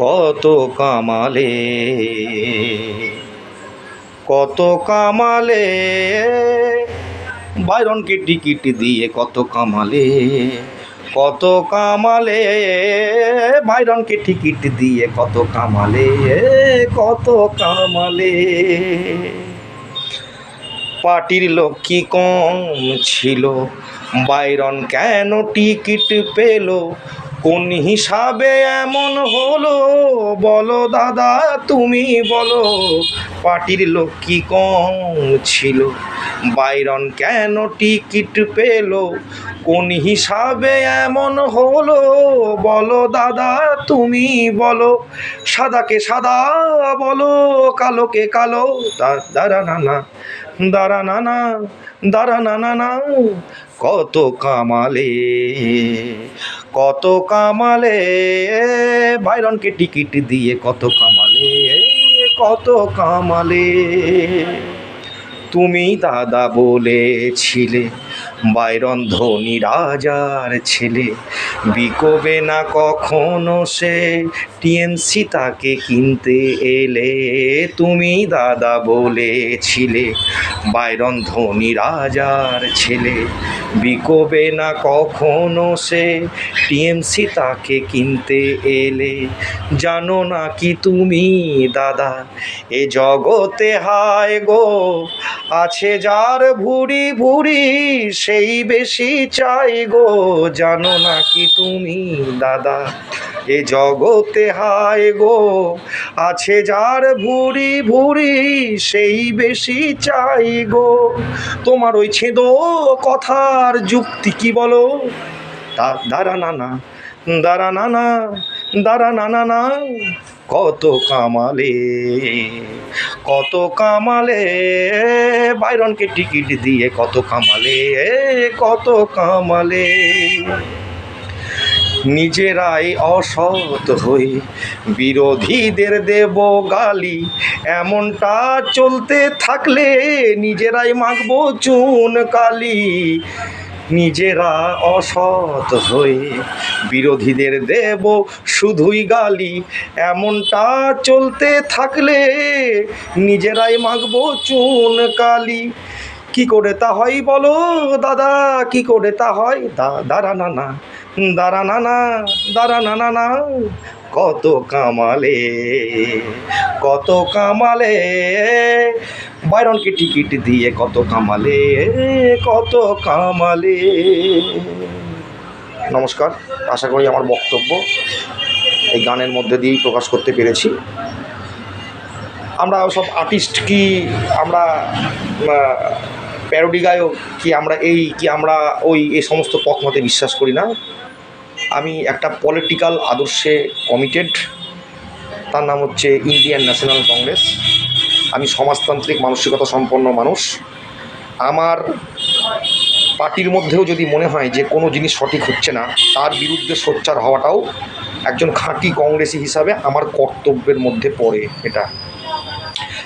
কত কামালে কত কামালে, বাইরনকে টিকিট দিয়ে কত কামালে কত কামালে, বাইরনকে টিকিট দিয়ে কত কামালে কত কামালে। পার্টির লোক কি কম ছিল, বাইরন কেন টিকিট পেল কোন হিসাবে এমন হলো? বলো দাদা তুমি বলো। পার্টির লোক কি কম ছিল? বাইরন কেন টিকিট পেল? কোন হিসাবে এমন হলো? বলো দাদা, তুমি বলো। সাদাকে সাদা, বলো কালোকে কালো। দাঁড়া না না দাঁড়া না না দাঁড়া না না না। কত কামালে কত কামালে, বাইরনকে টিকিট দিয়ে কত কামালে কত কামালে। তুমি দাদা বলেছিলে, বাইরন ধনী রাজার ছেলে। বিকোবে না কখনো সে? টিএমসি তাকে কিনতে এলে তুমি দাদা বলেছিলে, বাইরন ধনী রাজার ছেলে। বিকোবে না কখনো সে? টিএমসি তাকে কিনতে এলে, জানো না কি তুমি দাদা? এ জগতে হায় গো আছে যার ভুরি ভুরি, সেই বেশি চাই গো। জানো না কি তুমি, দাদা, এ জগতে হায় গো। আছে যার ভুরি ভুরি, সেই বেশি চাই গো। তোমার ওই ছেদো কথার যুক্তি কি বলো? দাঁড়া না না দাঁড়া না না দাঁড়া, না না না। কত কামালে কত কামালে, বাইরনকে টিকিট দিয়ে কত কামালে কত কামালে। নিজেরাই অসৎ হয়ে বিরোধীদের দেব গালি, এমনটা চলতে থাকলে নিজেরাই মাখবো চুন কালি নিজেরা অসৎ হয়ে বিরোধীদের দেব শুধুই গালি, এমনটা চলতে থাকলে নিজেরাই মাখবো চুন কালি। কি করে তা হয় বলো দাদা, কি করে তা হয়? দাঁড়া না না দাঁড়া না না দাঁড়া না না না। কত কামালে কত কামালে বাইরনকে টিকিট দিয়ে কত কামালে কত কামালে। নমস্কার, আশা করি আমার বক্তব্য এই গানের মধ্যে দিয়েই প্রকাশ করতে পেরেছি। আমরা সব আর্টিস্ট কি আমরা প্যারোডি গায়ক কি আমরা এই, কি আমরা ওই, এই সমস্ত পথ মতে বিশ্বাস করি না। আমি একটা পলিটিক্যাল আদর্শে কমিটেড তার নাম হচ্ছে ইন্ডিয়ান ন্যাশনাল কংগ্রেস আমি সমাজতান্ত্রিক, মানসিকতা সম্পন্ন মানুষ। আমার পার্টির মধ্যেও যদি মনে হয় যে কোনো জিনিস সঠিক হচ্ছে না, তার বিরুদ্ধে সোচ্চার হওয়াটাও একজন খাঁটি কংগ্রেসি হিসাবে আমার কর্তব্যের মধ্যে পড়ে এটা।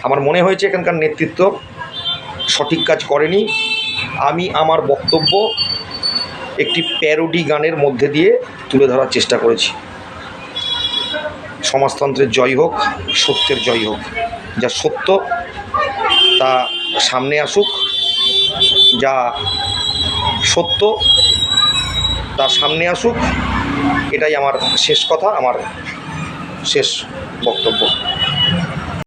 আমার মনে হয়েছে এখানকার নেতৃত্ব সঠিক কাজ করেনি। আমি আমার বক্তব্য একটি প্যারোডি গানের মধ্যে দিয়ে তুলে ধরার চেষ্টা করেছি। সমাজতন্ত্রের জয় হোক, সত্যের জয় হোক। যা সত্য তা সামনে আসুক, যা সত্য তা সামনে আসুক, এটাই আমার শেষ কথা, আমার শেষ বক্তব্য।